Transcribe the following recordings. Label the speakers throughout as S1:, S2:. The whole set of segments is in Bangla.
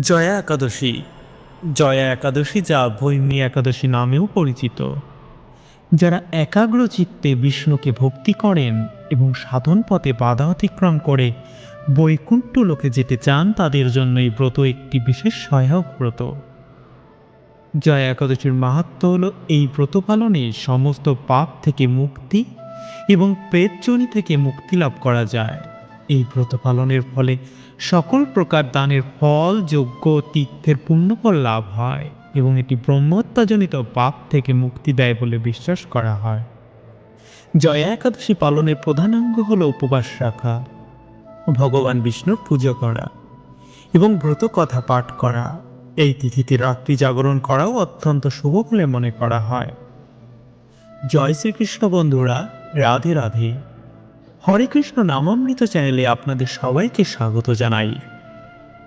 S1: জয়া একাদশী। জয়া একাদশী যা ভৈমী একাদশী নামেও পরিচিত। যারা একাগ্র চিত্তে বিষ্ণুকে ভক্তি করেন এবং সাধন পথে বাধা অতিক্রম করে বৈকুণ্ঠ লোকে যেতে চান, তাদের জন্য এই ব্রত একটি বিশেষ সহায়ক ব্রত। জয়া একাদশীর মাহাত্ম হল এই ব্রত পালনে সমস্ত পাপ থেকে মুক্তি এবং প্রেতজনি থেকে মুক্তি লাভ করা যায়। এই ব্রত পালনের ফলে সকল প্রকার দানের ফল যোগ্য তীর্থের পুণ্যফল লাভ হয় এবং এটি ব্রহ্মত্যাজনিত পাপ থেকে মুক্তি দেয় বলে বিশ্বাস করা হয়। জয়া একাদশী পালনের প্রধান অঙ্গ হল উপবাস রাখা, ভগবান বিষ্ণুর পুজো করা এবং ব্রত কথা পাঠ করা। এই তিথিতে রাত্রি জাগরণ করাও অত্যন্ত শুভ বলে মনে করা হয়। জয় শ্রীকৃষ্ণ বন্ধুরা, রাধে রাধে। হরে কৃষ্ণ নামামৃত চ্যানেলে আপনাদের সবাইকে স্বাগত জানাই।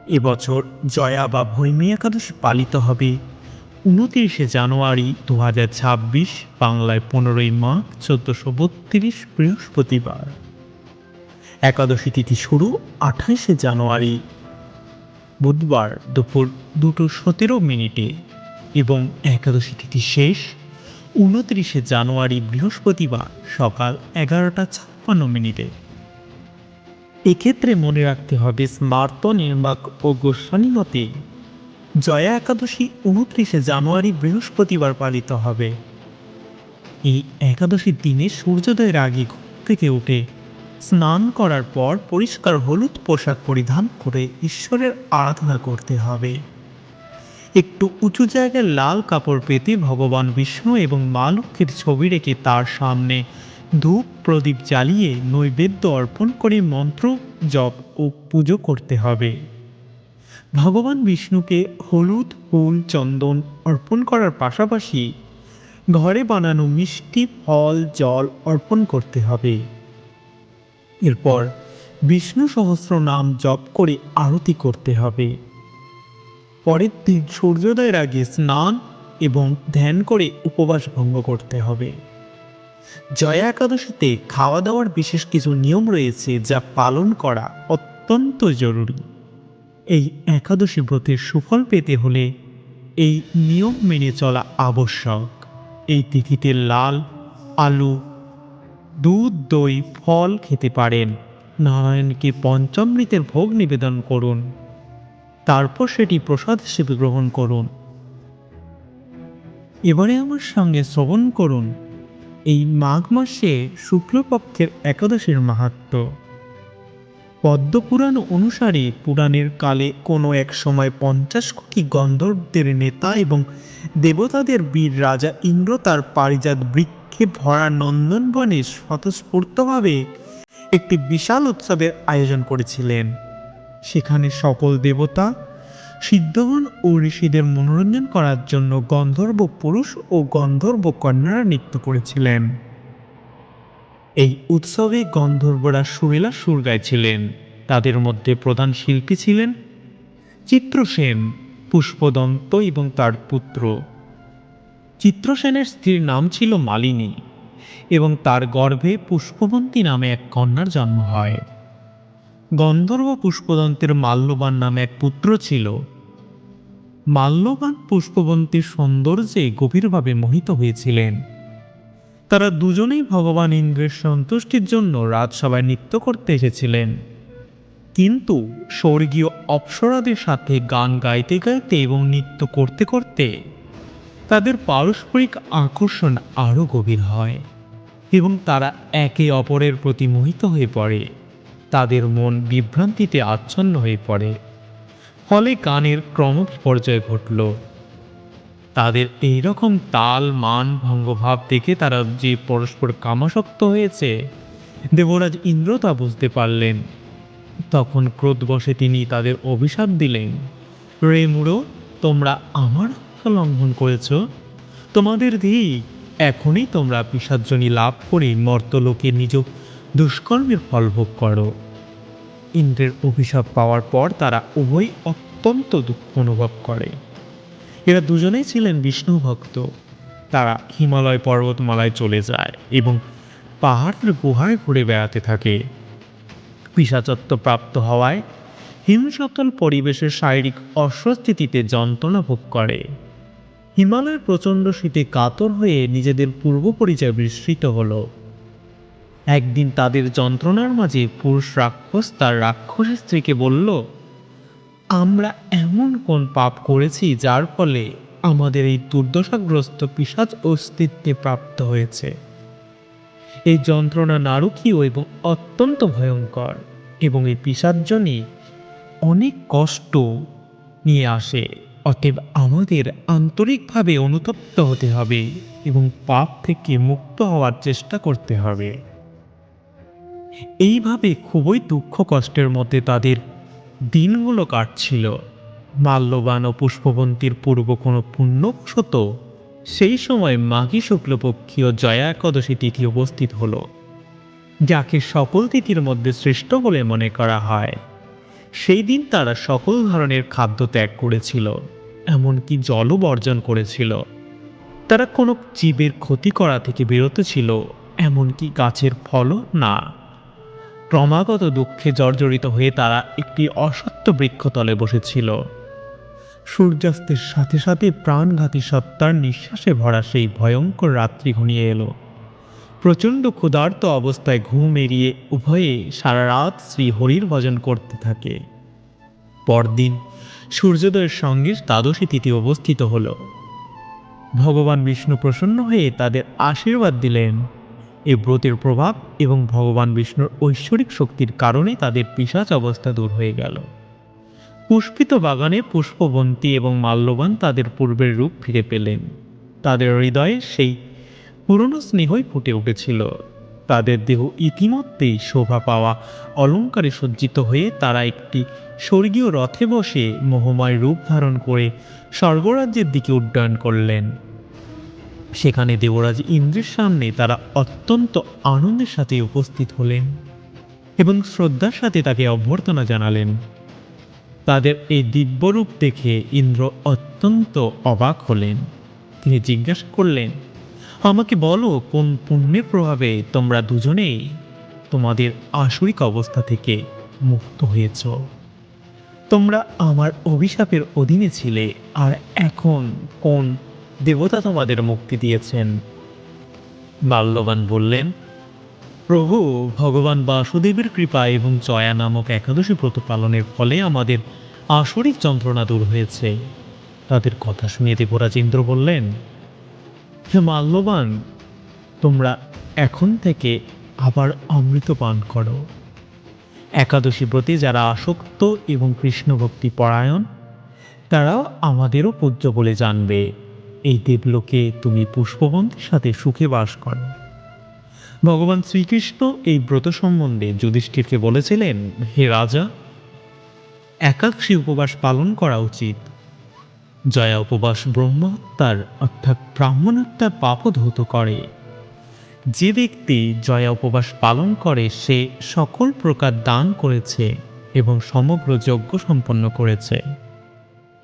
S1: এবছর জয়া বা ভৈমী একাদশী পালিত হবে। উনতিরিশে জানুয়ারি দু হাজার ছাব্বিশ, বাংলায় পনেরোই মার্চ চোদ্দোশো বত্রিশ বৃহস্পতিবার। একাদশী তিথি শুরু আঠাইশে জানুয়ারি। বুধবার দুপুর দুটো সতেরো মিনিটে এবং একাদশী তিথি শেষ উনত্রিশে জানুয়ারি বৃহস্পতিবার সকাল এগারোটা ছাপ্পান্ন মিনিটে। এক্ষেত্রে মনে রাখতে হবে, স্মার্ত নির্বাক ও গোস্বামী মতে জয়া একাদশী উনত্রিশে জানুয়ারি বৃহস্পতিবার পালিত হবে। এই একাদশীর দিনে সূর্যোদয়ের আগে ঘুম থেকে উঠে স্নান করার পর পরিষ্কার হলুদ পোশাক পরিধান করে ঈশ্বরের আরাধনা করতে হবে। একটু উঁচু জায়গায় লাল কাপড় পেতে ভগবান বিষ্ণু এবং মা লক্ষ্মীর ছবি রেখে তার সামনে ধূপ প্রদীপ জ্বালিয়ে নৈবেদ্য অর্পণ করে মন্ত্র, জপ ও পুজো করতে হবে। ভগবান বিষ্ণুকে হলুদ, ফুল, চন্দন অর্পণ করার পাশাপাশি ঘরে বানানো মিষ্টি, ফল, জল অর্পণ করতে হবে। এরপর বিষ্ণু সহস্র নাম জপ করে আরতি করতে হবে। পরের দিন সূর্যোদয়ের আগে স্নান এবং ধ্যান করে উপবাস ভঙ্গ করতে হবে। জয়া একাদশীতে খাওয়া দাওয়ার বিশেষ কিছু নিয়ম রয়েছে যা পালন করা অত্যন্ত জরুরি। এই একাদশী ব্রতের সুফল পেতে হলে এই নিয়ম মেনে চলা আবশ্যক। এই তিথিতে লাল, আলু, দুধ, দই, ফল খেতে পারেন। নারায়ণকে পঞ্চমৃতের ভোগ নিবেদন করুন। তারপর সেটি প্রসাদ হিসেবে গ্রহণ করুন। এবারে আমার সঙ্গে শ্রবণ করুন। এই মাঘ মাসে শুক্লপক্ষের একাদশীর মাহাত্ম। পদ্মপুরাণ অনুসারে পুরাণের কালে কোনো এক সময় পঞ্চাশ কোটি গন্ধর্বদের নেতা এবং দেবতাদের বীর রাজা ইন্দ্র তার পারিজাত বৃক্ষে ভরা নন্দনবনে স্বতঃস্ফূর্তভাবে একটি বিশাল উৎসবের আয়োজন করেছিলেন। সেখানে সকল দেবতা সিদ্ধগণ ও ঋষিদের মনোরঞ্জন করার জন্য গন্ধর্ব পুরুষ ও গন্ধর্ব কন্যারা নৃত্য করেছিলেন। এই উৎসবে গন্ধর্বরা সুরেলা সুর গাইছিলেন। তাদের মধ্যে প্রধান শিল্পী ছিলেন চিত্রসেন, পুষ্পদন্ত এবং তার পুত্র। চিত্রসেনের স্ত্রীর নাম ছিল মালিনী এবং তার গর্ভে পুষ্পবন্তী নামে এক কন্যার জন্ম হয়। গন্ধর্ব পুষ্পদন্তের মাল্যবান নামে এক পুত্র ছিল মাল্যবান পুষ্পবন্তীর সৌন্দর্যে গভীরভাবে মোহিত হয়েছিলেন। তারা দুজনেই ভগবান ইন্দ্রের সন্তুষ্টির জন্য রাজসভায় নৃত্য করতে এসেছিলেন। কিন্তু স্বর্গীয় অপ্সরাদের সাথে গান গাইতে গাইতে এবং নৃত্য করতে করতে তাদের পারস্পরিক আকর্ষণ আরও গভীর হয় এবং তারা একে অপরের প্রতি মোহিত হয়ে পড়ে। তাদের মন বিভ্রান্তিতে আচ্ছন্ন হয়ে পড়ে। ফলে গানের ক্রম পর্যায় ঘটল। তাদের এই রকম তাল, মান, ভঙ্গভাব দেখে তারা যে পরস্পর কামাসক্ত হয়েছে, দেবরাজ ইন্দ্র তা বুঝতে পারলেন। তখন ক্রোধবশে তিনি তাদের অভিশাপ দিলেন। রে মুড়ো, তোমরা আমার লঙ্ঘন করেছ? তোমাদের দিক এখনই তোমরা পিসার্জনী লাভ করে মর্তলোকে নিজ দুষ্কর্মের ফল ভোগ করো। ইন্দ্রের অভিশাপ পাওয়ার পর তারা উভয় অত্যন্ত দুঃখ অনুভব করে। এরা দুজনেই ছিলেন বিষ্ণু ভক্ত। তারা হিমালয় পর্বতমালায় চলে যায় এবং পাহাড়ের গুহায় ঘুরে বেড়াতে থাকে। পিসাচত্ব প্রাপ্ত হওয়ায় হিমশীতল পরিবেশের শারীরিক অস্বস্তিতে যন্ত্রণা ভোগ করে। হিমালয়ের প্রচণ্ড শীতে কাতর হয়ে নিজেদের পূর্ব পরিচয় বিস্মৃত হলো। একদিন তাদের যন্ত্রণার মাঝে পুরুষ রাক্ষস তার রাক্ষসী স্ত্রীকে বলল, আমরা এমন কোন পাপ করেছি যার ফলে আমাদের এই দুর্দশাগ্রস্ত পিসাজ অস্তিত্বে প্রাপ্ত হয়েছে। এই যন্ত্রণা নারকীয় এবং অত্যন্ত ভয়ঙ্কর এবং এই পিসার্জনই অনেক কষ্ট নিয়ে আসে। অতএব আমাদের আন্তরিকভাবে অনুতপ্ত হতে হবে এবং পাপ থেকে মুক্ত হওয়ার চেষ্টা করতে হবে। এইভাবে খুবই দুঃখ কষ্টের মধ্যে তাদের দিনগুলো কাটছিল। মাল্যবান ও পুষ্পবন্তীর পূর্ব কোনো পুণ্যক্ষত সেই সময় মাঘী শুক্লপক্ষীয় জয়া একাদশী তিথি উপস্থিত হলো, যাকে সকল তিথির মধ্যে শ্রেষ্ঠ বলে মনে করা হয়। সেই দিন তারা সকল ধরনের খাদ্য ত্যাগ করেছিল, এমনকি জলও বর্জন করেছিল। তারা কোনো জীবের ক্ষতি করা থেকে বিরত ছিল, এমনকি গাছের ফলও না। ক্রমাগত দুঃখে জর্জরিত হয়ে তারা একটি অসত্য বৃক্ষতলে বসেছিল। সূর্যাস্তের সাথে সাথে প্রাণঘাতী সত্তার নিঃশ্বাসে ভরা সেই ভয়ঙ্কর রাত্রি ঘনিয়ে এলো। প্রচণ্ড ক্ষুধার্ত অবস্থায় ঘুম এড়িয়ে উভয়ে সারা রাত শ্রী হরির ভজন করতে থাকে। পরদিন সূর্যোদয়ের সঙ্গে দ্বাদশী তিথি অবস্থিত হল। ভগবান বিষ্ণু প্রসন্ন হয়ে তাদের আশীর্বাদ দিলেন। এই ব্রতের প্রভাব এবং ভগবান বিষ্ণুর ঐশ্বরিক শক্তির কারণে তাদের পিসাচ অবস্থা দূর হয়ে গেল। পুষ্পিত বাগানে পুষ্পবন্তী এবং মাল্যবান তাদের পূর্বের রূপ ফিরে পেলেন। তাদের হৃদয়ে সেই পুরনো স্নেহই ফুটে উঠেছিল। তাদের দেহ ইতিমধ্যেই শোভা পাওয়া, অলঙ্কারে সজ্জিত হয়ে তারা একটি স্বর্গীয় রথে বসে মোহময় রূপ ধারণ করে স্বর্গরাজ্যের দিকে উড্ডয়ন করলেন। সেখানে দেবরাজ ইন্দ্রের সামনে তারা অত্যন্ত আনন্দের সাথে উপস্থিত হলেন এবং শ্রদ্ধার সাথে তাকে অভ্যর্থনা জানালেন। তাদের এই দিব্যরূপ দেখে ইন্দ্র অত্যন্ত অবাক হলেন। তিনি জিজ্ঞাসা করলেন, আমাকে বলো, কোন পুণ্যের প্রভাবে তোমরা দুজনেই তোমাদের আসরিক অবস্থা থেকে মুক্ত হয়েছ? তোমরা আমার অভিশাপের অধীনে ছিলে, আর এখন কোন দেবতা তোমাদের মুক্তি দিয়েছেন। বাল্যবান বললেন, প্রভু, ভগবান বাসুদেবের কৃপা এবং জয়া নামক একাদশী ব্রত পালনের ফলে আমাদের আসরিক যন্ত্রণা দূর হয়েছে। তাদের কথা শুনে দেবরাজ ইন্দ্র বললেন, হে মাল্যবান, তোমরা এখন থেকে আবার অমৃত পান করো। একাদশী ব্রতে যারা আসক্ত এবং কৃষ্ণ ভক্তি পরায়ণ, তারাও আমাদেরও পূজ্য বলে জানবে। এই দেবলোকে তুমি পুষ্পবন্তীর সাথে সুখে বাস করো। ভগবান শ্রীকৃষ্ণ এই ব্রত সম্বন্ধে যুধিষ্ঠিরকে বলেছিলেন, হে রাজা, একাদশী উপবাস পালন করা উচিত। জয়া উপবাস ব্রহ্মহত্যার অর্থাৎ ব্রাহ্মণহত্যার পাপও ধৌত করে। যে ব্যক্তি জয়া উপবাস পালন করে, সে সকল প্রকার দান করেছে এবং সমগ্র যজ্ঞ সম্পন্ন করেছে।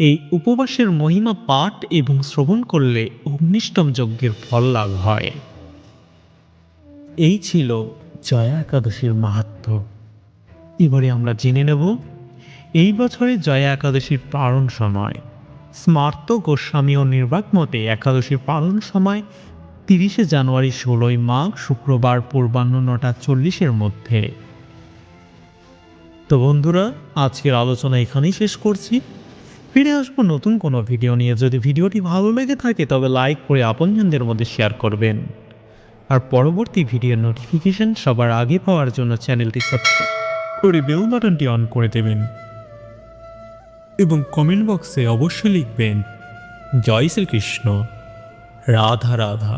S1: এই উপবাসের মহিমা পাঠ এবং শ্রবণ করলে অগ্নিষ্টম যজ্ঞের ফল লাভ হয়। এই ছিল জয়া একাদশীর মাহাত্ম। এবারে আমরা জেনে নেব, এই বছরে জয়া একাদশীর পালন সময়। স্মার্ত গোস্বামী ও নির্বাক মতে একাদশীর পালন সময় তিরিশে জানুয়ারি ষোলোই মাঘ শুক্রবার পূর্বাহ্ন নটা চল্লিশের মধ্যে। তো বন্ধুরা, আজকের আলোচনা এখানেই শেষ করছি। ফিরে আসব নতুন কোনো ভিডিও নিয়ে। যদি ভিডিওটি ভালো লেগে থাকে, তবে লাইক করে আপনজনদের মধ্যে শেয়ার করবেন। আর পরবর্তী ভিডিওর নোটিফিকেশন সবার আগে পাওয়ার জন্য চ্যানেলটি সাবস্ক্রাইব করে বেল বাটনটি অন করে দেবেন। এবং কমেন্ট বক্সে অবশ্যই লিখবেন, জয় শ্রীকৃষ্ণ, রাধা রাধা।